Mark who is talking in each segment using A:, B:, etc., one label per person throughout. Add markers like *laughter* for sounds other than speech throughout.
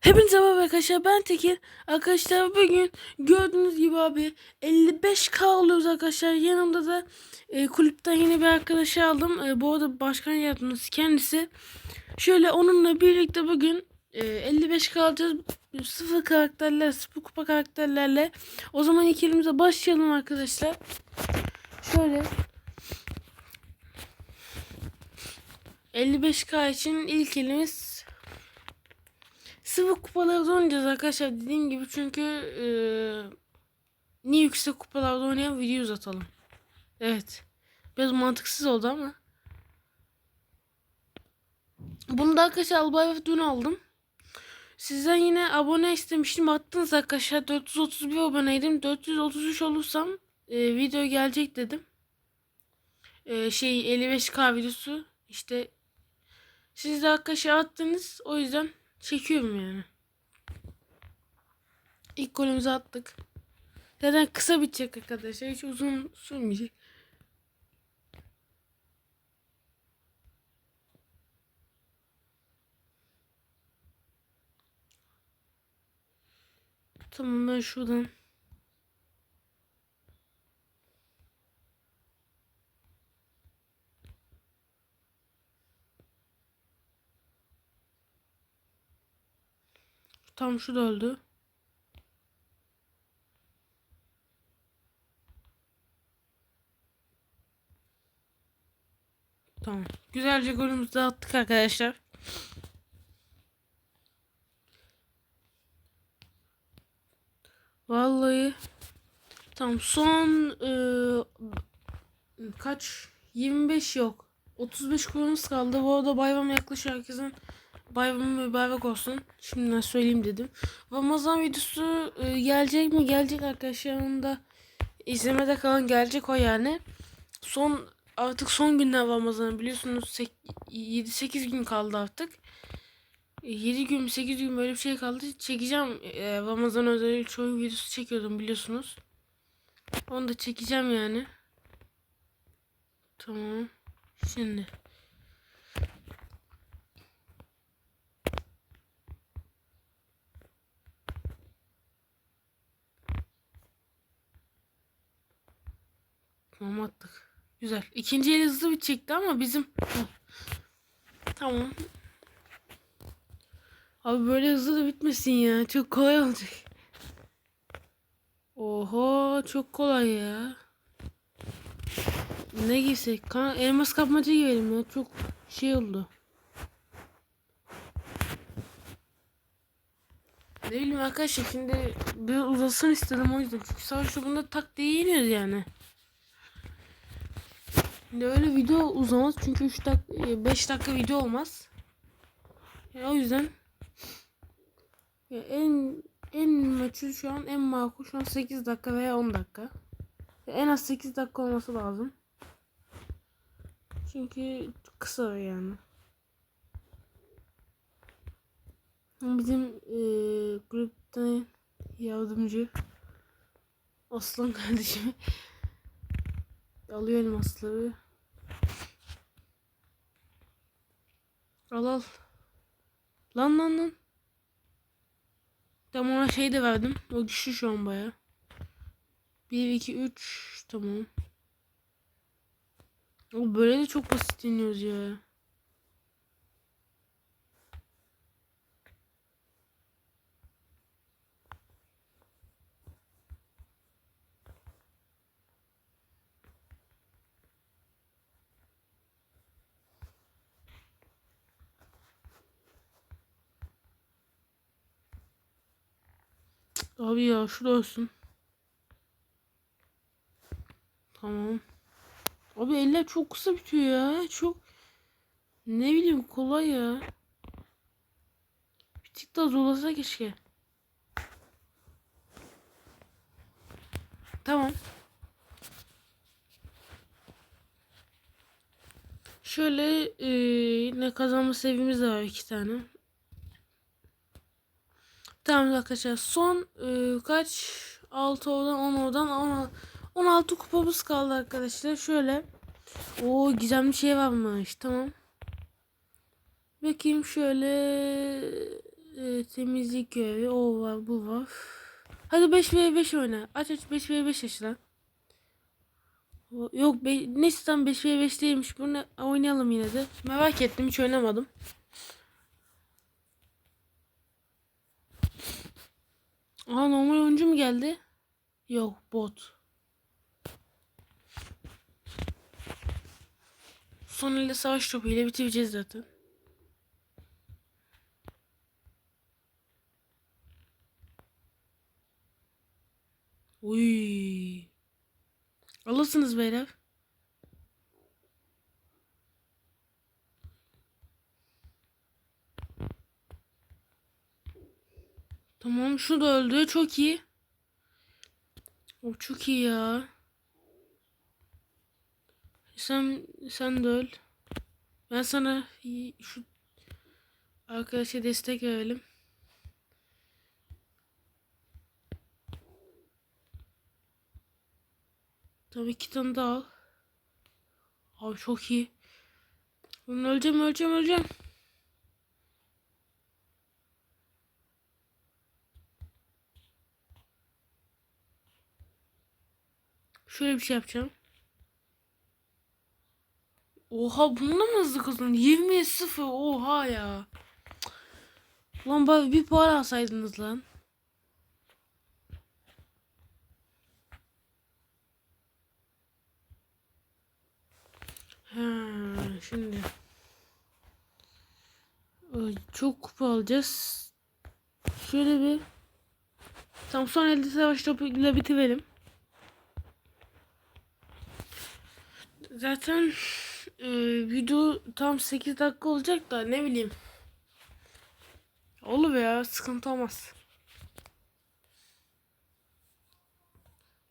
A: Hepinize merhaba arkadaşlar ben Tekin. Arkadaşlar bugün gördüğünüz gibi abi 55k alıyoruz arkadaşlar. Yanımda da e, kulüpten yine bir arkadaş aldım. E, bu arada başkan yardımcısı kendisi. Şöyle onunla birlikte bugün e, 55k alacağız. Sıfır karakterler, sıfır kupa karakterlerle. O zaman ilk elimize başlayalım arkadaşlar. Şöyle 55k için ilk elimiz Sıvı kupalarda oynayacağız arkadaşlar dediğim gibi çünkü e, niye yüksek kupalarda oynayan video uzatalım. Evet. Biraz mantıksız oldu ama. Bunu da arkadaşlar Albay dün aldım. Sizden yine abone istemiştim. Attınız arkadaşlar. 431 aboneydim. 433 olursam e, video gelecek dedim. E, şey 55k videosu. işte siz de arkadaşlar attınız. O yüzden Çekiyorum yani. İlk golümüzü attık. Zaten kısa bitecek arkadaşlar. Hiç uzun sürmeyecek. Tamam ben şuradan Tam şu da öldü. Tamam. Güzelce golümüzü de attık arkadaşlar. Vallahi tam son e, kaç 25 yok. 35 kurumuz kaldı. Bu arada bayram yaklaşıyor herkesin bayramı mübarek olsun. Şimdiden söyleyeyim dedim. Ramazan videosu e, gelecek mi? Gelecek arkadaşlar. Yanında izlemede kalan gelecek o yani. Son artık son günler Ramazan biliyorsunuz 7-8 gün kaldı artık. 7 gün 8 gün böyle bir şey kaldı. Çekeceğim e, Ramazan özel çoğu videosu çekiyordum biliyorsunuz. Onu da çekeceğim yani. Tamam. Şimdi. Tamam attık. Güzel. İkinci el hızlı bitecekti ama bizim... Tamam. Abi böyle hızlı da bitmesin ya. Çok kolay olacak. Oho çok kolay ya. Ne giysek? Kan elmas kapmaca giyelim ya. Çok şey oldu. Ne bileyim arkadaşlar şimdi bir uzasın istedim o yüzden. Çünkü savaşta bunda tak diye yeniyoruz yani. Şimdi öyle video uzamaz çünkü 3 dakika 5 dakika video olmaz. Yani o yüzden ya en en meçhul şu an en makul şu an 8 dakika veya 10 dakika. Ya en az 8 dakika olması lazım. Çünkü kısa yani. Bizim e, grupta yardımcı Aslan kardeşim *laughs* alıyor elmasları. Al al. Lan lan lan. Tamam ona şey de verdim. O güçlü şu an baya. 1, 2, 3. Tamam. O böyle de çok basit iniyoruz ya. Abi ya şurada olsun. Tamam. Abi eller çok kısa bitiyor ya. Çok ne bileyim kolay ya. Bir tık daha zorlasa keşke. Tamam. Şöyle e, ne kazanma seviyemiz de var iki tane. Tamam arkadaşlar son e, kaç 6 oradan 10 oradan 10, 16 kupamız kaldı arkadaşlar. Şöyle o gizemli şey varmış. Tamam. Bakayım şöyle e, temizlik görevi. O var bu var. Hadi 5 v 5 oyna. Aç aç 5 v 5 aç lan. O- Yok be, neyse tam 5 v 5 değilmiş. Bunu oynayalım yine de. Merak ettim hiç oynamadım. Aa normal oyuncu mu geldi? Yok bot. Son elde savaş topuyla bitireceğiz zaten. Uy. Alırsınız beyler. Tamam şu da öldü. Çok iyi. O çok iyi ya. Sen sen de öl. Ben sana şu arkadaşa destek verelim. Tabii iki tane daha al. Abi çok iyi. Ben öleceğim öleceğim öleceğim. Şöyle bir şey yapacağım. Oha bununla mı hızlı kazandın? 20 0 oha ya. Lan bari bir puan alsaydınız lan. Ha, şimdi. Çok kupa alacağız. Şöyle bir Tam son elde savaş topuyla bitirelim. Zaten e, video tam 8 dakika olacak da ne bileyim. Olur ya sıkıntı olmaz.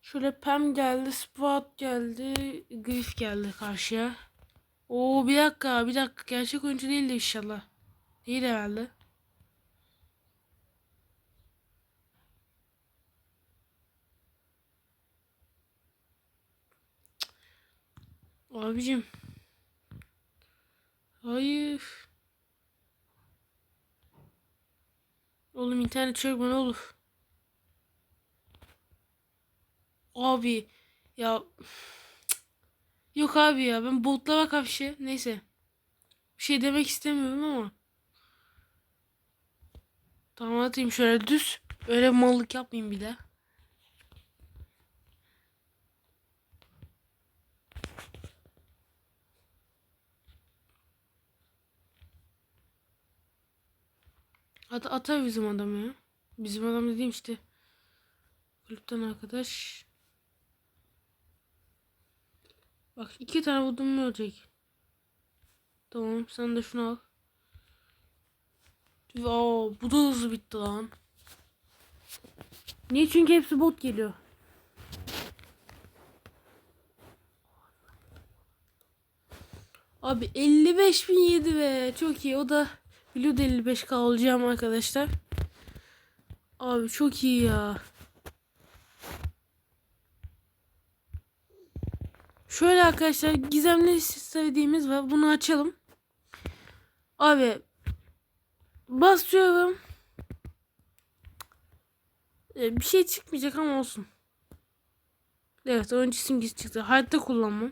A: Şöyle Pam geldi, Sprout geldi, Griff geldi karşıya. Oo bir dakika, bir dakika. Gerçek oyuncu değildi inşallah. Değil herhalde. Abicim. Hayır. Oğlum internet çökme ne olur. Abi ya yok abi ya ben botlara karşı neyse bir şey demek istemiyorum ama tamam atayım şöyle düz öyle mallık yapmayayım bir de. At atar bizim adam ya. Bizim adam dediğim işte. Kulüpten arkadaş. Bak iki tane vurdum mu ölecek. Tamam sen de şunu al. Oo, bu da hızlı bitti lan. Niye? Çünkü hepsi bot geliyor. Abi 55 bin yedi ve çok iyi. O da biliyordu 55k olacağım arkadaşlar. Abi çok iyi ya. Şöyle arkadaşlar gizemli sevdiğimiz var. Bunu açalım. Abi basıyorum. Ee, bir şey çıkmayacak ama olsun. Evet oyuncu simgesi çıktı. Hayatta kullanmam.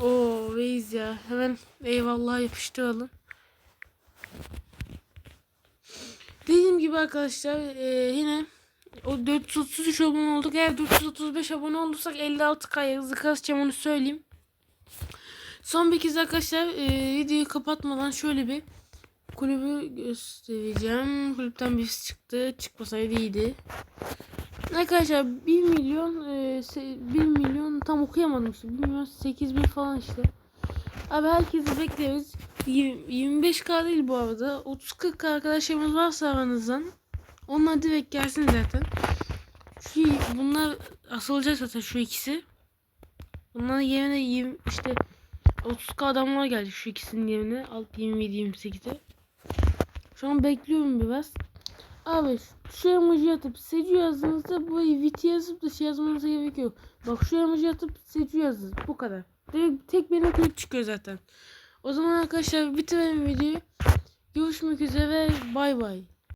A: Oo reis ya. Hemen eyvallah yapıştıralım. Dediğim gibi arkadaşlar e, yine o 433 abone olduk. Eğer 435 abone olursak 56k hızlı kasacağım onu söyleyeyim. Son bir kez arkadaşlar e, videoyu kapatmadan şöyle bir kulübü göstereceğim. Kulüpten birisi çıktı. Çıkmasaydı iyiydi. Arkadaşlar 1 milyon e, 1 milyon tam okuyamadım işte. 1 milyon 8 bin falan işte. Abi herkesi bekleriz. 25k değil bu arada. 30-40 arkadaşlarımız varsa aranızdan. Onlar direkt gelsin zaten. Şu bunlar asılacak zaten şu ikisi. Bunların yerine 20 işte 30k adamlar gelecek şu ikisinin yerine. Alt 27-28'e. Şu an bekliyorum biraz. Abi şu emoji atıp Secu yazdığınızda bu VT yazıp da şey yazmanıza gerek yok. Bak şu emoji atıp Secu yazın. Bu kadar. Tek benim klip çıkıyor zaten. O zaman arkadaşlar bitirelim videoyu. Görüşmek üzere. Bay bay.